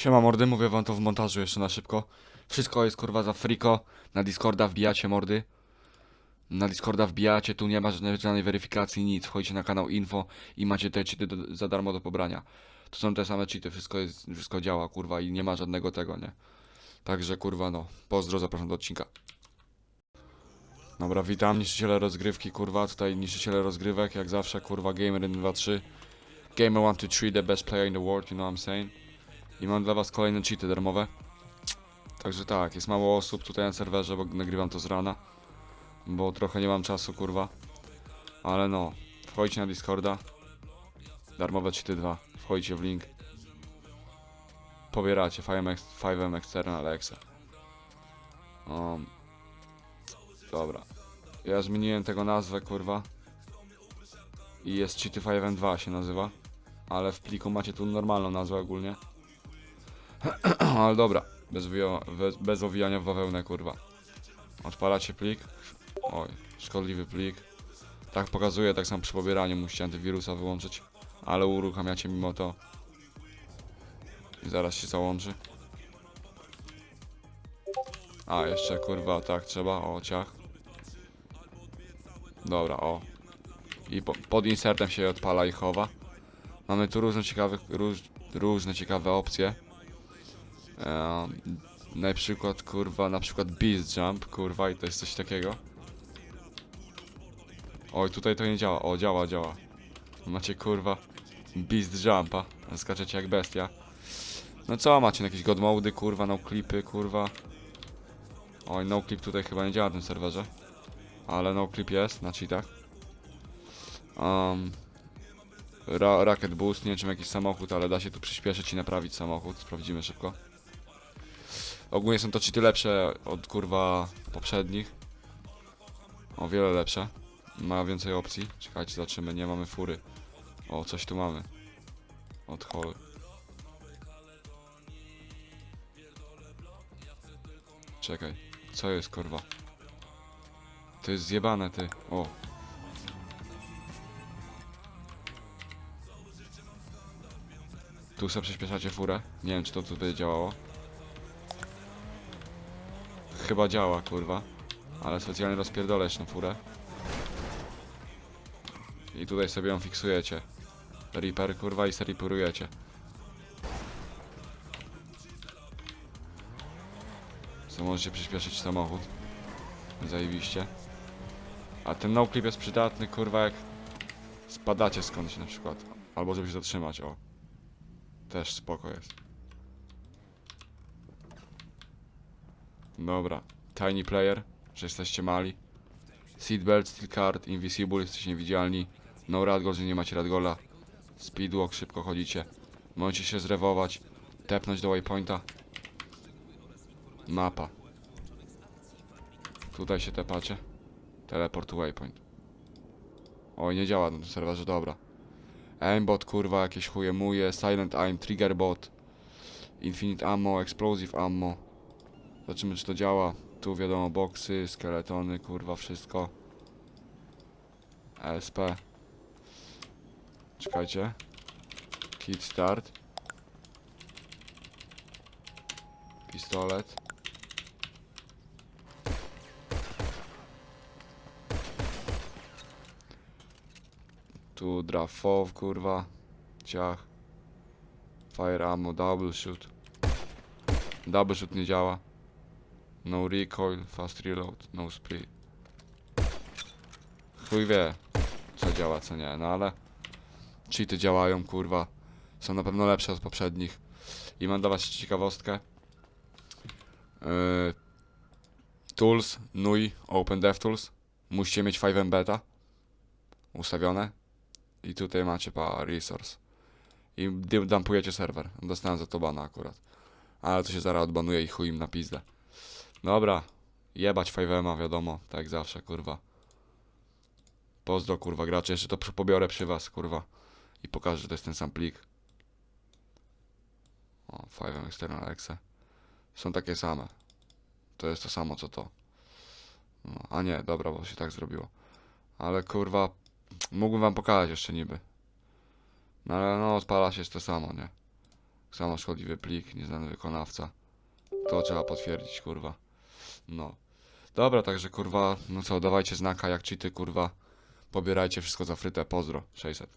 Siema mordy, mówię wam to w montażu jeszcze na szybko. Wszystko jest kurwa za friko. Na Discorda wbijacie mordy. Na Discorda wbijacie, tu nie ma żadnej, weryfikacji, nic. Wchodzicie na kanał info i macie te cheaty do, za darmo do pobrania. To są te same cheaty, wszystko jest, wszystko działa kurwa i nie ma żadnego tego, nie? Także kurwa no, pozdro, zapraszam do odcinka. Dobra, witam, niszczyciele rozgrywki, kurwa, tutaj niszczyciele rozgrywek, jak zawsze, kurwa, Gamer 1, 2, 3. Gamer 1, 2, 3, the best player in the world, you know what I'm saying? I mam dla was kolejne cheaty darmowe. Także tak, jest mało osób tutaj na serwerze, bo nagrywam to z rana. Bo trochę nie mam czasu, kurwa. Ale no, wchodźcie na Discorda. Darmowe cheaty 2. Wchodźcie w link. Pobieracie 5M, 5M External Alexa. Um, dobra. Ja zmieniłem tego nazwę, kurwa. I jest cheaty 5M2 się nazywa. Ale w pliku macie tu normalną nazwę ogólnie. Ale dobra, bez, bez, bez owijania w bawełnę, kurwa. Odpalacie plik. Oj, szkodliwy plik. Tak pokazuje, tak samo przy pobieraniu musicie antywirusa wyłączyć. Ale uruchamiacie mimo to. I zaraz się załączy. A, jeszcze kurwa, tak trzeba, o ciach. Dobra, o. I po, pod insertem się odpala i chowa. Mamy tu różne ciekawe, róż, różne ciekawe opcje. Ehm, na przykład, kurwa, na przykład Beast Jump, kurwa, i to jest coś takiego. Oj, tutaj to nie działa. O, działa, działa. Macie, kurwa, Beast Jumpa. Skaczecie jak bestia. No co, macie jakieś god mody, kurwa, no clipy, kurwa. Oj, no clip tutaj chyba nie działa na tym serwerze. Ale no clip jest na cheatach. Um, ra Rocket Boost, nie wiem czym jakiś samochód, ale da się tu przyspieszyć i naprawić samochód. Sprawdzimy szybko. Ogólnie są to cheaty lepsze od kurwa poprzednich. O wiele lepsze. Ma więcej opcji. Czekajcie, zobaczymy. Nie mamy fury. O, coś tu mamy. Od. Czekaj. Co jest kurwa? To jest zjebane ty. O. Tu sobie przyspieszacie furę. Nie wiem czy to tu będzie działało. Chyba działa, kurwa. Ale specjalnie rozpierdolę jeszcze tą furę. I tutaj sobie ją fiksujecie. Reaper, kurwa, i se reaperujecie. Co możecie przyspieszyć samochód. Zajebiście. A ten no clip jest przydatny, kurwa, jak spadacie skądś na przykład. Albo żeby się zatrzymać, o. Też spoko jest. Dobra. Tiny player, że jesteście mali. Seatbelt, steel card, invisible, jesteście niewidzialni. No radgol, że nie macie radgola. Speedwalk, szybko chodzicie. Możecie się zrewować. Tepnąć do waypointa. Mapa. Tutaj się tepacie. Teleport waypoint. Oj, nie działa na tym serwerze, dobra. Aimbot, kurwa, jakieś chuje muje. Silent aim, trigger bot. Infinite ammo, explosive ammo. Zobaczymy czy to działa. Tu wiadomo boksy, skeletony, kurwa wszystko. ESP. Czekajcie. Kit start. Pistolet. Tu drafow, kurwa. Ciach. Fire ammo, double shoot. Double shoot nie działa. No recoil, fast reload, no speed. Chuj wie, co działa, co nie, no ale cheaty działają, kurwa. Są na pewno lepsze od poprzednich. I mam dla was ciekawostkę. Yy, tools, NUI, Open DevTools. Musicie mieć 5M beta ustawione. I tutaj macie pa resource. I dumpujecie serwer. Dostałem za to bana akurat. Ale to się zaraz odbanuje i chuj im na pizdę. Dobra, jebać 5 wiadomo, tak zawsze, kurwa. Pozdro, kurwa, gracze, jeszcze to pobiorę przy was, kurwa. I pokażę, że to jest ten sam plik. O, 5 External Exe. Są takie same. To jest to samo, co to. No, a nie, dobra, bo się tak zrobiło. Ale, kurwa, mógłbym wam pokazać jeszcze niby. No ale no, odpala się jest to samo, nie? Samo szkodliwy plik, nieznany wykonawca. To trzeba potwierdzić, kurwa. No. Dobra, także kurwa, no co, dawajcie znaka jak cheaty, kurwa. Pobierajcie wszystko za frytę, pozdro. 600.